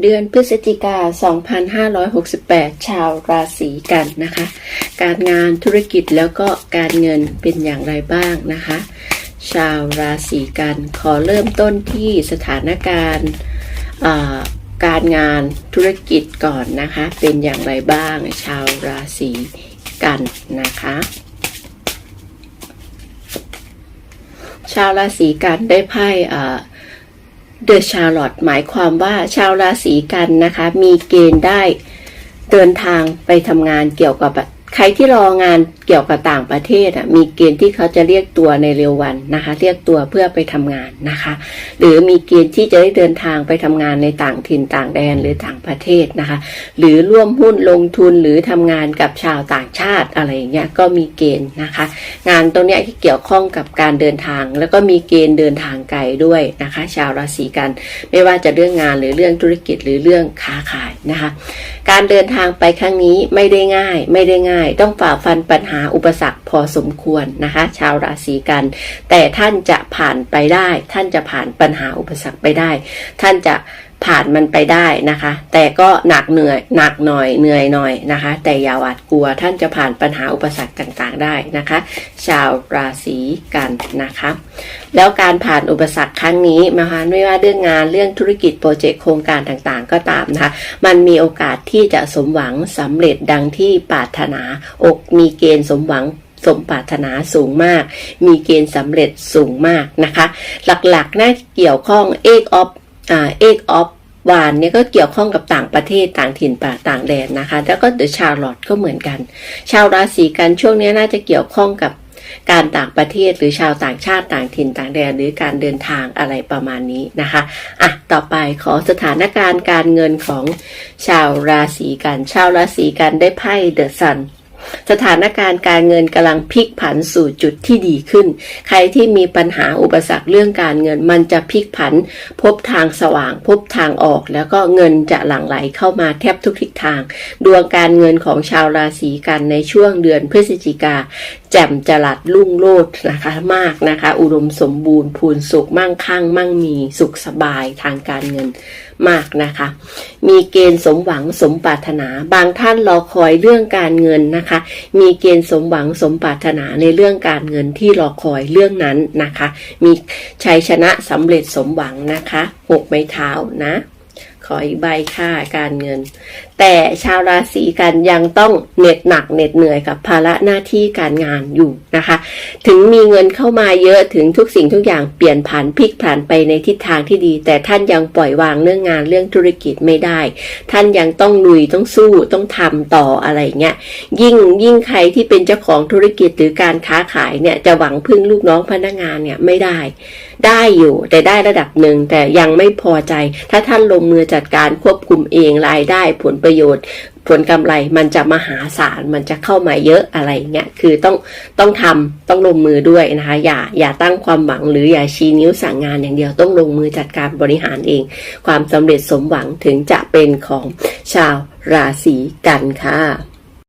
เดือนพฤศจิกา 2568 ชาวราศีกันนะคะ การงานธุรกิจแล้วก็การเงินเป็นอย่างไรบ้างนะคะ ชาวราศีกันขอเริ่มต้นที่สถานการณ์การงานธุรกิจก่อนนะคะ เป็นอย่างไรบ้าง ชาวราศีกันนะคะ ชาวราศีกันได้ไพ่ เดอะชาร์ลอตหมายความว่าชาวราศีกันนะคะ มีเกณฑ์ได้เดินทางไปทำงานเกี่ยวกับใครที่รองาน เกี่ยวกับต่างประเทศอะมีเกณฑ์ที่เขาจะเรียกตัวในเร็ววันนะคะ เรียกตัวเพื่อไปทำงานนะคะ หรือมีเกณฑ์ที่จะได้เดินทางไปทำงานในต่างถิ่นต่างแดนหรือต่างประเทศนะคะ หรือร่วมหุ้นลงทุนหรือทำงานกับชาวต่างชาติอะไรอย่างเงี้ยก็มีเกณฑ์นะคะ งานตรงเนี้ยที่เกี่ยวข้องกับการเดินทาง แล้วก็มีเกณฑ์เดินทางไกลด้วยนะคะ ชาวราศีกัน ไม่ว่าจะเรื่องงานหรือเรื่องธุรกิจหรือเรื่องค้าขายนะคะ การเดินทางไปครั้งนี้ไม่ได้ง่าย ไม่ได้ง่าย ต้องฝ่าฟันปัญหาอุปสรรคพอสมควรนะคะ ชาวราศีกัน แต่ท่านจะผ่านไปได้ ท่านจะผ่านปัญหาอุปสรรคไปได้ ท่านจะ ผ่านมันไปได้นะคะ แต่ก็หนักเหนื่อยหนักหน่อยเหนื่อยหน่อยนะคะ แต่อย่าหวาดกลัวท่านจะผ่านปัญหาอุปสรรคต่างๆได้นะคะ ชาวราศีกันนะคะ แล้วการผ่านอุปสรรคครั้งนี้นะคะไม่ว่าเรื่องงานเรื่องธุรกิจโปรเจกต์โครงการต่างๆ ก็ตามนะคะ มันมีโอกาสที่จะสมหวังสำเร็จดังที่ปรารถนาอกมีเกณฑ์สมหวังสมปรารถนาสูงมาก มีเกณฑ์สำเร็จสูงมากนะคะ หลักๆน่าเกี่ยวข้องเอกออฟ เอกออฟวานเนี่ยก็เกี่ยวข้องกับต่างประเทศต่างถิ่นป่าต่างแดนนะคะ แล้วก็เดอะชาร์ลอตก็เหมือนกัน ชาวราศีกันช่วงนี้น่าจะเกี่ยวข้องกับการต่างประเทศหรือชาวต่างชาติต่างถิ่นต่างแดนหรือการเดินทางอะไรประมาณนี้นะคะอะต่อไปขอสถานการณ์การเงินของชาวราศีกัน ชาวราศีกันได้ไพ่เดอะซัน สถานการณ์การเงินกำลังพลิกผันสู่จุดที่ดีขึ้น ใครที่มีปัญหาอุปสรรคเรื่องการเงินมันจะพลิกผัน พบทางสว่าง พบทางออก แล้วก็เงินจะหลั่งไหลเข้ามาแทบทุกทิศทาง ดวงการเงินของชาวราศีกันในช่วงเดือนพฤศจิกาแจ่มจรัสรุ่งโรจน์นะคะมากนะคะ อุดมสมบูรณ์พูนสุขมั่งคั่ง มั่งมีสุขสบายทางการเงินมากนะคะ มีเกณฑ์สมหวังสมปรารถนา บางท่านรอคอยเรื่องการเงินนะคะมีเกณฑ์สมหวังสมปรารถนาในเรื่องการเงินที่รอคอยเรื่องนั้นนะคะ มีชัยชนะสำเร็จสมหวังนะคะหกไม้เท้านะ ขออีกใบค่าการเงิน แต่ชาวราศีกันยังต้องเหน็ดหนักเหน็ดเหนื่อยกับภาระหน้าที่การงานอยู่นะคะ ถึงมีเงินเข้ามาเยอะถึงทุกสิ่งทุกอย่างเปลี่ยนผันพลิกผันไปในทิศทางที่ดี แต่ท่านยังปล่อยวางเรื่องงานเรื่องธุรกิจไม่ได้ ท่านยังต้องลุยต้องสู้ต้องทำต่ออะไรเงี้ยยิ่งยิ่งใครที่เป็นเจ้าของธุรกิจหรือการค้าขายเนี่ยจะหวังพึ่งลูกน้องพนักงานเนี่ยไม่ได้ได้อยู่แต่ได้ระดับหนึ่งแต่ยังไม่พอใจ ถ้าท่านลงมือจัดการควบคุมเองรายได้ผลประโยชน์ ผลกำไรมันจะมหาศาลมันจะเข้ามาเยอะอะไรเงี้ยคือต้องต้องทำต้องลงมือด้วยนะคะอย่าอย่าตั้งความหวังหรืออย่าชี้นิ้วสั่งงานอย่างเดียวต้องลงมือจัดการบริหารเอง ความสำเร็จสมหวังถึงจะเป็นของชาวราศีกันค่ะ